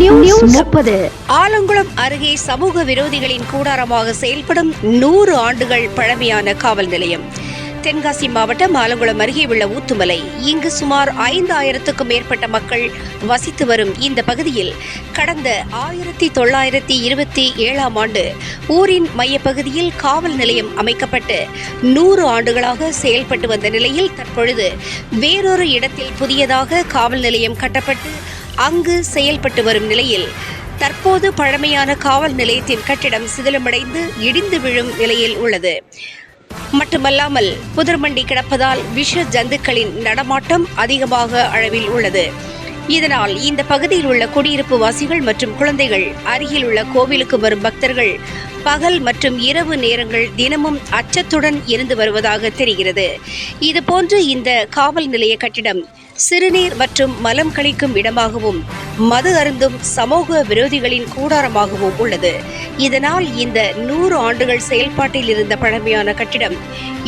முப்பது. ஆலங்குளம் அருகே சமூக விரோதிகளின் கூடாரமாக செயல்படும் நூறு ஆண்டுகள் பழமையான காவல் நிலையம். தென்காசி மாவட்டம் ஆலங்குளம் அருகே உள்ள ஊத்துமலை. இங்கு சுமார் ஐந்தாயிரத்துக்கும் மேற்பட்ட மக்கள் வசித்து வரும் இந்த பகுதியில் கடந்த ஆயிரத்தி தொள்ளாயிரத்தி இருபத்தி ஏழாம் ஆண்டு ஊரின் மையப்பகுதியில் காவல் நிலையம் அமைக்கப்பட்டு நூறு ஆண்டுகளாக செயல்பட்டு வந்த நிலையில் தற்பொழுது வேறொரு இடத்தில் புதியதாக காவல் நிலையம் கட்டப்பட்டு அங்கு செயல்பட்டு வரும் நிலையில் தற்போது பழமையான காவல் நிலையத்தின் கட்டிடம் சிதிலமடைந்து இடிந்து விழும் நிலையில் உள்ளது. மட்டுமல்லாமல் புதர்மண்டி கிடப்பதால் விஷ ஜந்துக்களின் நடமாட்டம் அதிகமாக அளவில் உள்ளது. இதனால் இந்த பகுதியில் உள்ள குடியிருப்பு வாசிகள் மற்றும் குழந்தைகள் அருகில் உள்ள கோவிலுக்கு வரும் பக்தர்கள் பகல் மற்றும் இரவு நேரங்கள் தினமும் அச்சத்துடன் இருந்து வருவதாக தெரிகிறது. இதுபோன்று இந்த காவல் நிலைய கட்டிடம் சிறுநீர் மற்றும் மலம் கழிக்கும் இடமாகவும் மது அருந்தும் சமூக விரோதிகளின் கூடாரமாகவும் உள்ளது. இதனால் இந்த நூறு ஆண்டுகள் செயல்பாட்டில் இருந்த பழமையான கட்டிடம்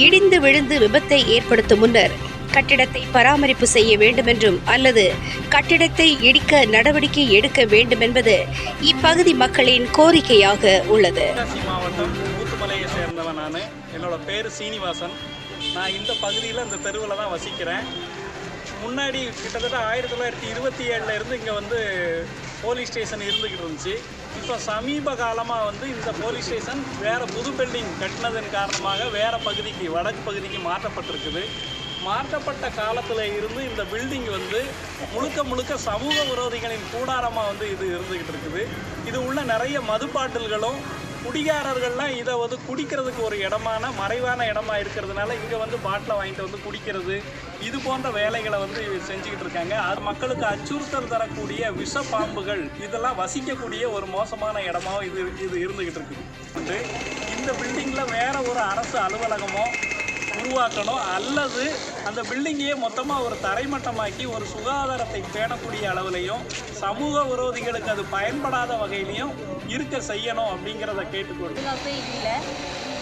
இடிந்து விழுந்து விபத்தை ஏற்படுத்தும் முன்னர் கட்டிடத்தை பராமரிப்பு செய்ய வேண்டுமென்றும் அல்லது கட்டிடத்தை இடிக்க நடவடிக்கை எடுக்க வேண்டுமென்பது இப்பகுதி மக்களின் கோரிக்கையாக உள்ளது. ஊத்துமலையை சேர்ந்தவன் நான். என்னோட பேர் சீனிவாசன். நான் இந்த பகுதியில் இந்த தெருவில் தான் வசிக்கிறேன். முன்னாடி கிட்டத்தட்ட ஆயிரத்தி தொள்ளாயிரத்தி இருபத்தி ஏழில் இருந்து இங்கே வந்து போலீஸ் ஸ்டேஷன் இருந்துக்கிட்டு இருந்துச்சு. இப்போ சமீப காலமாக வந்து இந்த போலீஸ் ஸ்டேஷன் வேறு புது பில்டிங் கட்டினதன் காரணமாக வேறு பகுதிக்கு வடக்கு பகுதிக்கு மாற்றப்பட்டிருக்குது. மாற்றப்பட்ட காலத்தில் இருந்து இந்த பில்டிங் வந்து முழுக்க முழுக்க சமூக விரோதிகளின் கூடாரமாக வந்து இது இருந்துக்கிட்டு இருக்குது. இது உள்ள நிறைய மதுப்பாட்டில்களும் குடிகாரர்கள்லாம் இதை வந்து குடிக்கிறதுக்கு ஒரு இடமான மறைவான இடமா இருக்கிறதுனால இங்கே வந்து பாட்டில் வாங்கிட்டு வந்து குடிக்கிறது இது போன்ற வேலைகளை வந்து செஞ்சுக்கிட்டு இருக்காங்க. அது மக்களுக்கு அச்சுறுத்தல் தரக்கூடிய விஷ பாம்புகள் இதெல்லாம் வசிக்கக்கூடிய ஒரு மோசமான இடமாவும் இது இது இருந்துக்கிட்டு இருக்குது. வந்து இந்த பில்டிங்கில் வேற ஒரு அரசு அலுவலகமோ உருவாக்கணும் அல்லது அந்த பில்டிங்கையே மொத்தமாக ஒரு தரைமட்டமாக்கி ஒரு சுகாதாரத்தை பேணக்கூடிய அளவுலையும் சமூக விரோதிகளுக்கு அது பயன்படாத வகையிலையும் இருக்க செய்யணும் அப்படிங்கிறத கேட்டுக்கொள்கிறேன். பாதுகாப்பே இல்லை.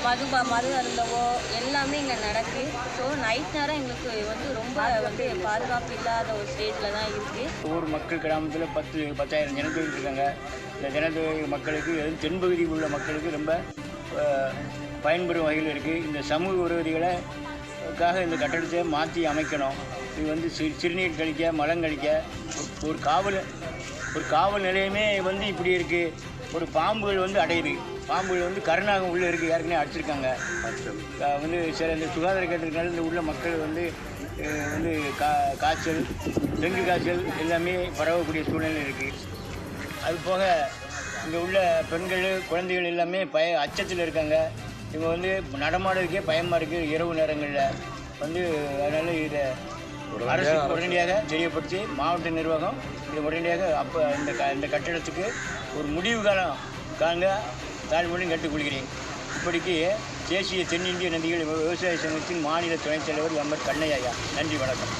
மது மது அருந்தவோ எல்லாமே இங்கே நடக்கு. ஸோ நைட் நேரம் எங்களுக்கு வந்து ரொம்ப வந்து பாதுகாப்பு இல்லாத ஒரு ஸ்டேஜில் தான் இருக்குது ஊர் மக்கள் கிராமத்தில் பத்து பத்தாயிரம் ஜனத்தொகை இருக்காங்க. இந்த ஜனத்தொகை மக்களுக்கு தென்பகுதியில் உள்ள மக்களுக்கு ரொம்ப பயன்பெறும் வகையில் இருக்குது இந்த சமூக விரோதிகளை க்காக இந்த கட்டடத்தை மாற்றி அமைக்கணும். இது வந்து சிறு சிறுநீர் கழிக்க மலம் கழிக்க ஒரு காவல் ஒரு காவல் நிலையமே வந்து இப்படி இருக்குது ஒரு பாம்புகள் வந்து அடையுது. பாம்புகள் வந்து கருணாகம் உள்ளே இருக்குது ஏற்கனவே அடிச்சிருக்காங்க. வந்து சில இந்த சுகாதார கேட்டிருக்காங்க இந்த உள்ள மக்கள் வந்து வந்து கா காய்ச்சல் டெங்கு காய்ச்சல் எல்லாமே பரவக்கூடிய சூழ்நிலை இருக்குது அது போக இங்கே உள்ள பெண்கள் குழந்தைகள் எல்லாமே பய அச்சத்தில் இருக்காங்க. இவங்க வந்து நடமாடுறதுக்கே பயமாக இருக்குது இரவு நேரங்களில். வந்து அதனால் இதை அரசு உடனடியாக தெரியப்படுத்தி மாவட்ட நிர்வாகம் இது உடனடியாக அப்போ இந்த க இந்த கட்டிடத்துக்கு ஒரு முடிவு காலம் காங்க தாழ்மையுடன் கேட்டுக்கொள்கிறேன். இப்படிக்கு தேசிய தென்னிந்திய நதிகள் விவசாய சங்கத்தின் மாநில துணைத் தலைவர் எம் எஸ் கண்ணையா நன்றி வணக்கம்.